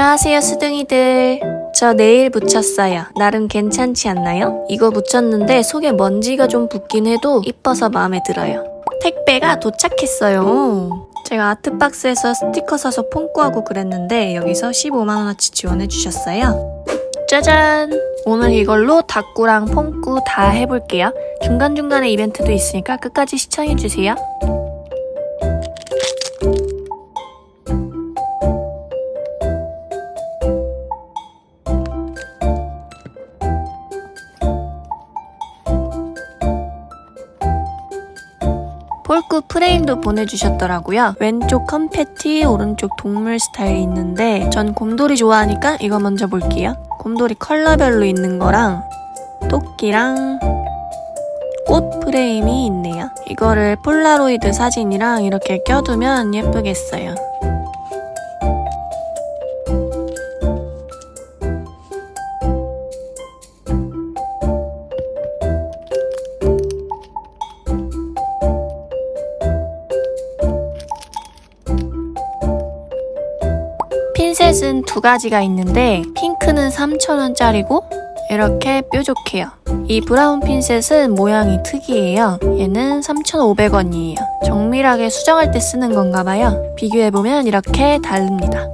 안녕하세요, 수둥이들. 저 내일 붙였어요. 나름 괜찮지 않나요? 이거 붙였는데 속에 먼지가 좀 붙긴 해도 이뻐서 마음에 들어요. 택배가 도착했어요. 제가 아트박스에서 스티커 사서 폰꾸하고 그랬는데 여기서 15만원어치 지원해 주셨어요. 짜잔! 오늘 이걸로 닭구랑 폰꾸 다 해볼게요. 중간중간에 이벤트도 있으니까 끝까지 시청해주세요. 폴크 프레임도 보내주셨더라고요. 왼쪽 컴패티, 오른쪽 동물 스타일이 있는데 전 곰돌이 좋아하니까 이거 먼저 볼게요. 곰돌이 컬러별로 있는 거랑 토끼랑 꽃 프레임이 있네요. 이거를 폴라로이드 사진이랑 이렇게 껴두면 예쁘겠어요. 핀셋은 두 가지가 있는데 핑크는 3,000원짜리고 이렇게 뾰족해요. 이 브라운 핀셋은 모양이 특이해요. 얘는 3,500원이에요. 정밀하게 수정할 때 쓰는 건가 봐요. 비교해보면 이렇게 다릅니다.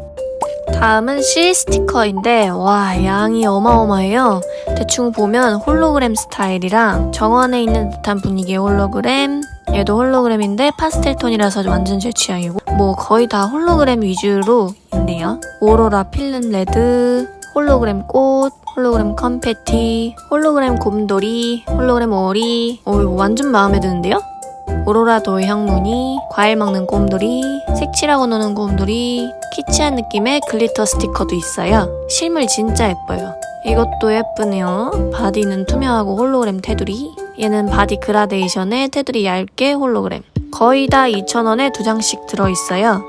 다음은 실 스티커인데 와 양이 어마어마해요. 대충 보면 홀로그램 스타일이랑 정원에 있는 듯한 분위기의 홀로그램 얘도 홀로그램인데 파스텔 톤이라서 완전 제 취향이고 뭐 거의 다 홀로그램 위주로 있네요. 오로라 필름 레드, 홀로그램 꽃, 홀로그램 컴패티, 홀로그램 곰돌이, 홀로그램 오리 어 이거 완전 마음에 드는데요? 오로라 돌 향무늬, 과일 먹는 곰돌이, 색칠하고 노는 곰돌이, 키치한 느낌의 글리터 스티커도 있어요. 실물 진짜 예뻐요. 이것도 예쁘네요. 바디는 투명하고 홀로그램 테두리. 얘는 바디 그라데이션에 테두리 얇게 홀로그램. 거의 다 2,000원에 두 장씩 들어있어요.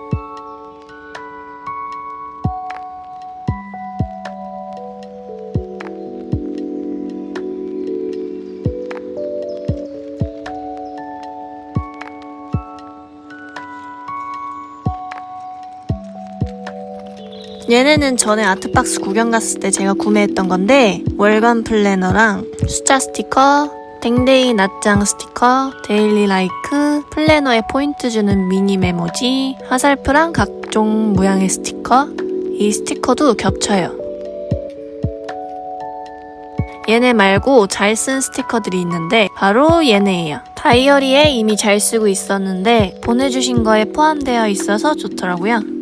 얘네는 전에 아트박스 구경 갔을 때 제가 구매했던 건데 월간 플래너랑 숫자 스티커, 댕데이 낮장 스티커, 데일리 라이크, 플래너에 포인트 주는 미니 메모지, 화살표랑 각종 모양의 스티커 이 스티커도 겹쳐요. 얘네 말고 잘 쓴 스티커들이 있는데 바로 얘네예요. 다이어리에 이미 잘 쓰고 있었는데 보내주신 거에 포함되어 있어서 좋더라고요.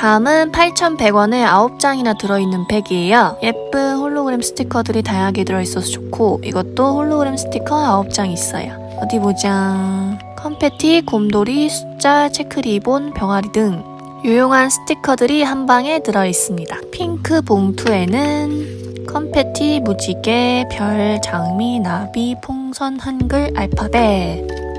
다음은 8,100원에 9장이나 들어있는 팩이에요. 예쁜 홀로그램 스티커들이 다양하게 들어있어서 좋고 이것도 홀로그램 스티커 9장 있어요. 어디 보자. 컴패티, 곰돌이, 숫자, 체크 리본, 병아리 등 유용한 스티커들이 한 방에 들어있습니다. 핑크 봉투에는 컴패티, 무지개, 별, 장미, 나비, 풍선, 한글, 알파벳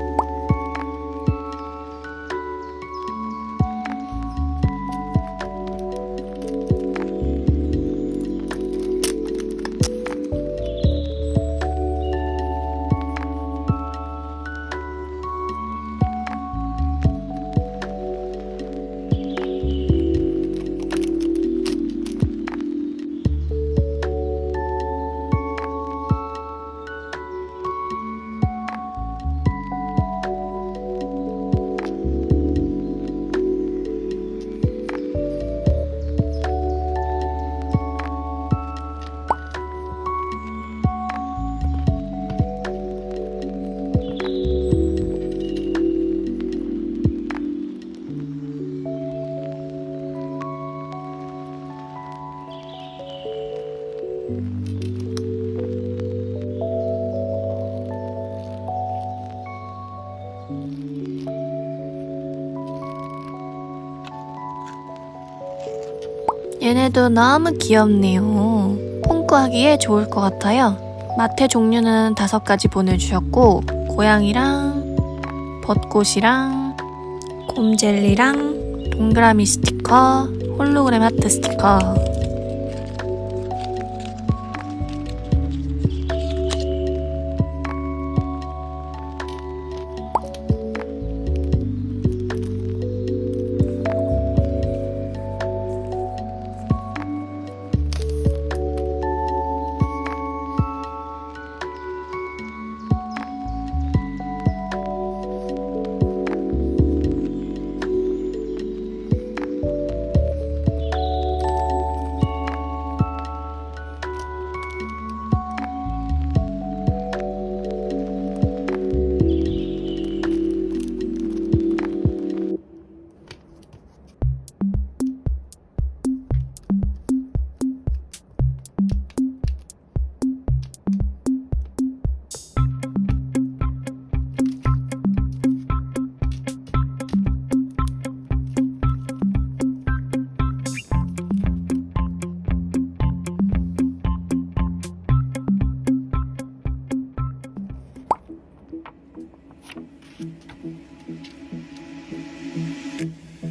얘네도 너무 귀엽네요. 폰꾸하기에 좋을 것 같아요. 마테 종류는 다섯 가지 보내주셨고 고양이랑 벚꽃이랑 곰젤리랑 동그라미 스티커, 홀로그램 하트 스티커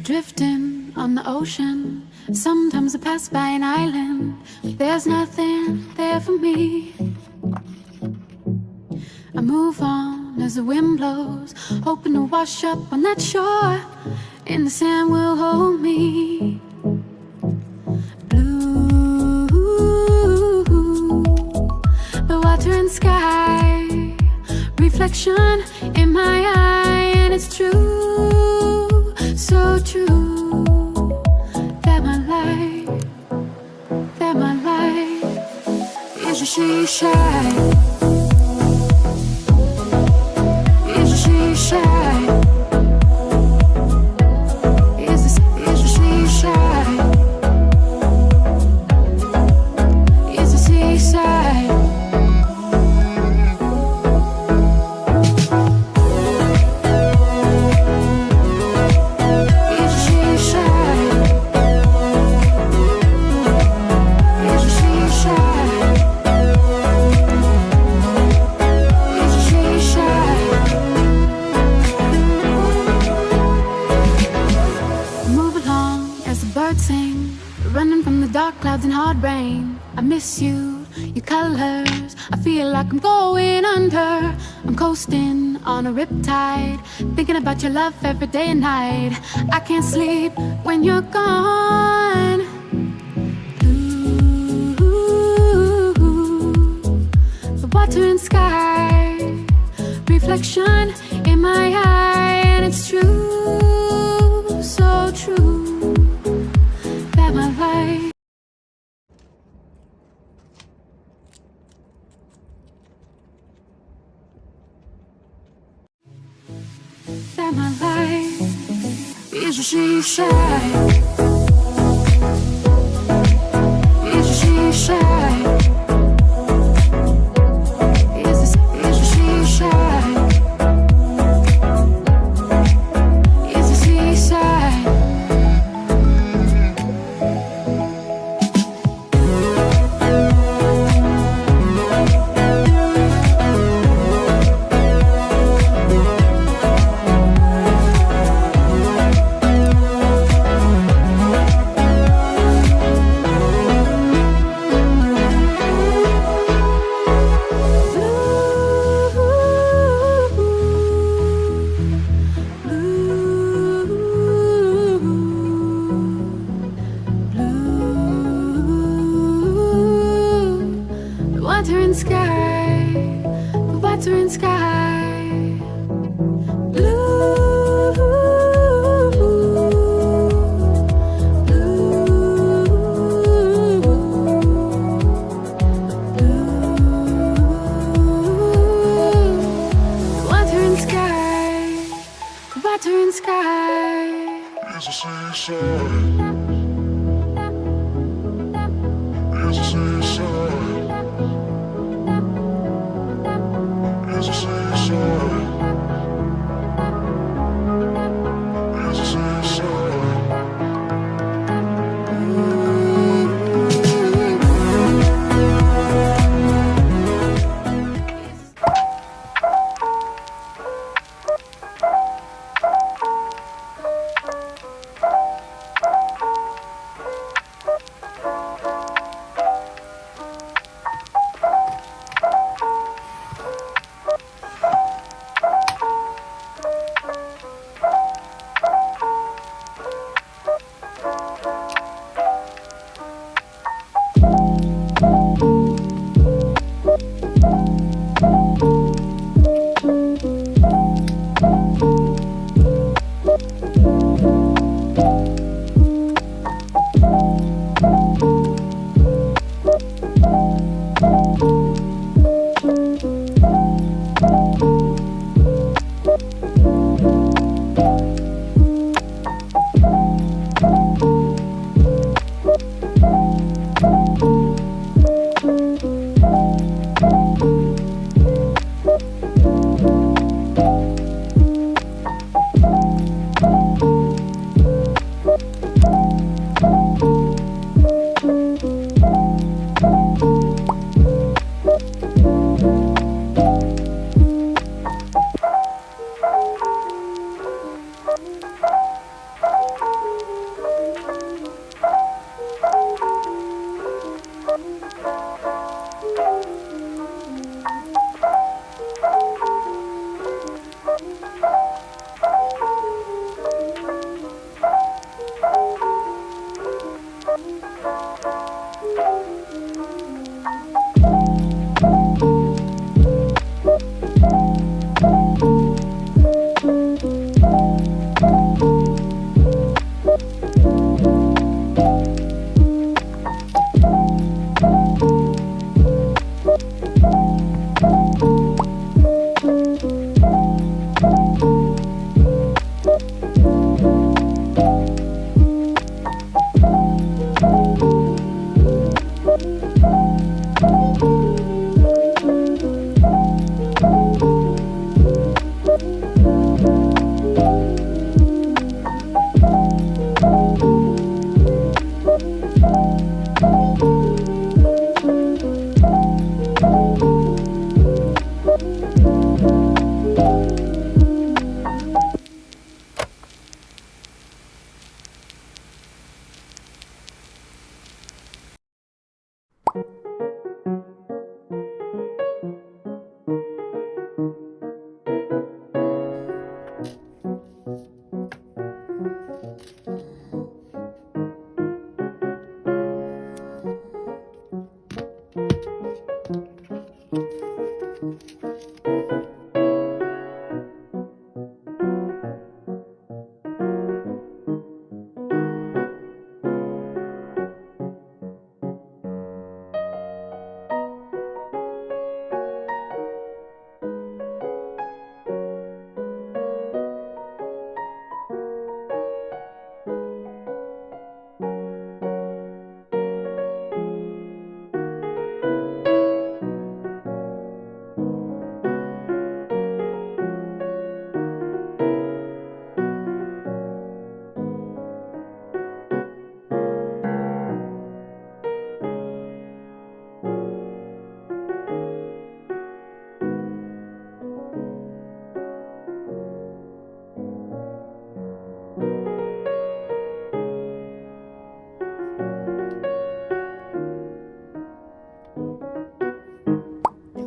Drifting on the ocean, sometimes I pass by an island. There's nothing there for me. I move on as the wind blows, hoping to wash up on that shore, and the sand will hold me. Blue, the water and sky, reflection in my eyes and it's true, so true that my life, that my life is a she shy. Is a she shy? Birds sing, running from the dark clouds and hard rain. I miss you, your colors. I feel like I'm going under. I'm coasting on a riptide, thinking about your love every day and night. I can't sleep when you're gone. The water and sky, reflection in my eye, shy.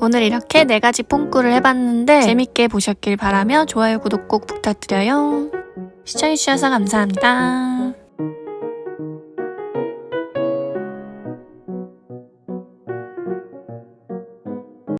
오늘 이렇게 네 가지 뽕꾸를 해봤는데 재밌게 보셨길 바라며 좋아요, 구독 꼭 부탁드려요. 시청해주셔서 감사합니다.